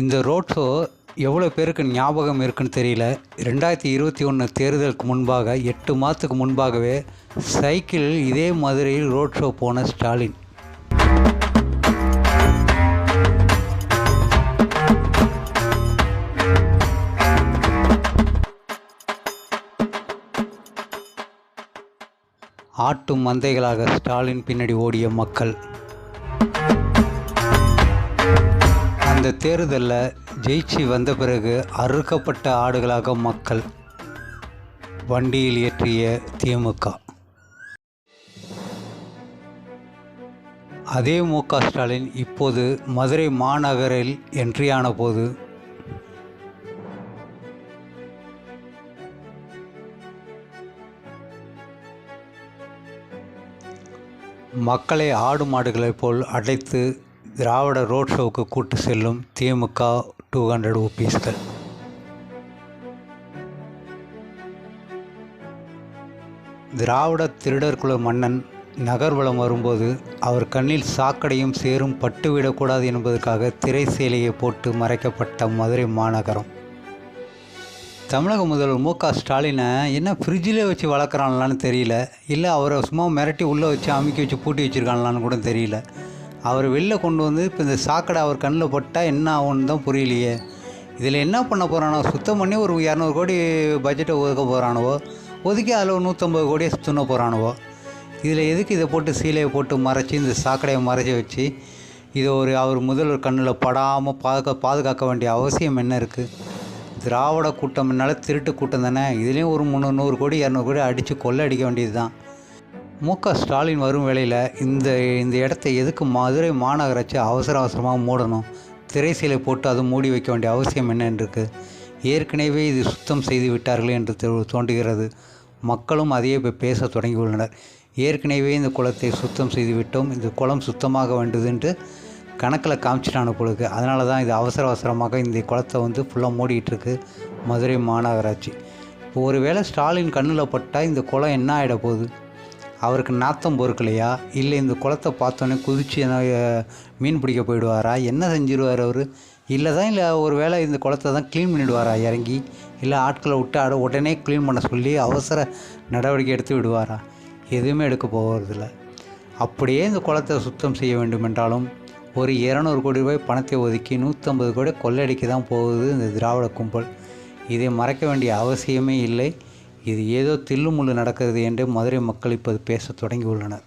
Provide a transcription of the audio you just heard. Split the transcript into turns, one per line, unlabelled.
இந்த road show எவ்வளோ பேருக்கு ஞாபகம் இருக்குன்னு தெரியல. ரெண்டாயிரத்தி இருபத்தி ஒன்று தேர்தலுக்கு முன்பாக எட்டு மாதத்துக்கு முன்பாகவே சைக்கிள் இதே மதுரையில் ரோட் ஷோ போன ஸ்டாலின். ஆட்டும் மந்தைகளாக ஸ்டாலின் பின்னாடி ஓடிய மக்கள். அந்த தேர்தலில் ஜெயிச்சு வந்த பிறகு அறுக்கப்பட்ட ஆடுகளாக மக்கள் வண்டியில் ஏற்றிய திமுக. அதே மு க ஸ்டாலின் இப்போது மதுரை மாநகரில் என்ட்ரியான போது மக்களை ஆடு மாடுகளைப் போல் அடைத்து திராவிட ரோட் ஷோவுக்கு கூட்டு செல்லும் திமுக டூ ஹண்ட்ரட் ஓபிஎஸ்கள் திராவிட திருடர்குல மன்னன் நகர்வலம் வரும்போது அவர் கண்ணில் சாக்கடையும் சேரும் பட்டுவிடக்கூடாது என்பதற்காக திரை சேலையை போட்டு மறைக்கப்பட்ட மதுரை மாநகரம். தமிழக முதல்வர் மு க ஸ்டாலினை என்ன ஃப்ரிட்ஜில் வச்சு வளர்க்குறாங்களான்னு தெரியல இல்லை அவரை சும்மா மிரட்டி உள்ளே வச்சு அமுக்கி வச்சு பூட்டி வச்சுருக்காங்களான்னு கூட தெரியல. அவர் வெளில கொண்டு வந்து இப்போ இந்த சாக்கடை அவர் கண்ணில் பட்டால் என்ன ஆகும்னு தான் புரியலையே. இதில் என்ன பண்ண போகிறானோ சுத்தம் பண்ணி ஒரு இரநூறு கோடி பட்ஜெட்டை ஒதுக்க போகிறானுவோ ஒதுக்கி அதில் ஒரு நூற்றம்பது கோடியை துண்ண போகிறானுவோ இதில் எதுக்கு இதை போட்டு சீலையை போட்டு மறைச்சி இந்த சாக்கடையை மறைச்சி வச்சு இதை ஒரு அவர் முதல்வர் கண்ணில் படாமல் பாதுகா பாதுகாக்க வேண்டிய அவசியம் என்ன இருக்குது திராவிட கூட்டம்னால திருட்டு கூட்டம் தானே? இதுலேயும் ஒரு முந்நூறு நூறு கோடி இரநூறு கோடி அடித்து கொள்ளை அடிக்க வேண்டியது தான் மு க ஸ்டாலின் வரும் வேளையில் இந்த இந்த இடத்த எதுக்கு மதுரை மாநகராட்சி அவசர அவசரமாக மூடணும்? திரைசீலை போட்டு அது மூடி வைக்க வேண்டிய அவசியம் என்னென்று இருக்கு ஏற்கனவே இது சுத்தம் செய்து விட்டார்கள் என்று தோ- தோன்றுகிறது. மக்களும் அதையே இப்போ பேச தொடங்கியுள்ளனர் ஏற்கனவே இந்த குளத்தை சுத்தம் செய்து விட்டோம். இந்த குளம் சுத்தமாக வேண்டது என்று கணக்கில் காமிச்சிட்டான பொழுது அதனால தான் இது அவசர அவசரமாக இந்த குளத்தை வந்து ஃபுல்லாக மூடிட்டுருக்கு மதுரை மாநகராட்சி. இப்போ ஒருவேளை ஸ்டாலின் கண்ணில் பட்டால் இந்த குளம் என்ன ஆகிட போகுது? அவருக்கு நாத்தம் பொறுக்கலையா? இல்லை இந்த குளத்தை பார்த்தோன்னே குதிச்சு மீன் பிடிக்க போயிடுவாரா? என்ன செஞ்சிருவார் அவர்? இல்லை தான் இல்லை ஒரு வேளை இந்த குளத்தை தான் க்ளீன் பண்ணிவிடுவாரா இறங்கி இல்லை ஆட்களை விட்டு அட உடனே க்ளீன் பண்ண சொல்லி அவசர நடவடிக்கை எடுத்து விடுவாரா? எதுவுமே எடுக்க போகிறதில்ல அப்படியே இந்த குளத்தை சுத்தம் செய்ய வேண்டும் என்றாலும் ஒரு இரநூறு கோடி ரூபாய் பணத்தை ஒதுக்கி நூற்றம்பது கோடி கொள்ளடிக்க தான் போகுது இந்த திராவிட கும்பல். இதை மறைக்க வேண்டிய அவசியமே இல்லை. இது ஏதோ தில்லுமுள்ளு நடக்கிறது என்று மதுரை மக்கள் இப்போது பேசத் தொடங்கியுள்ளனர்.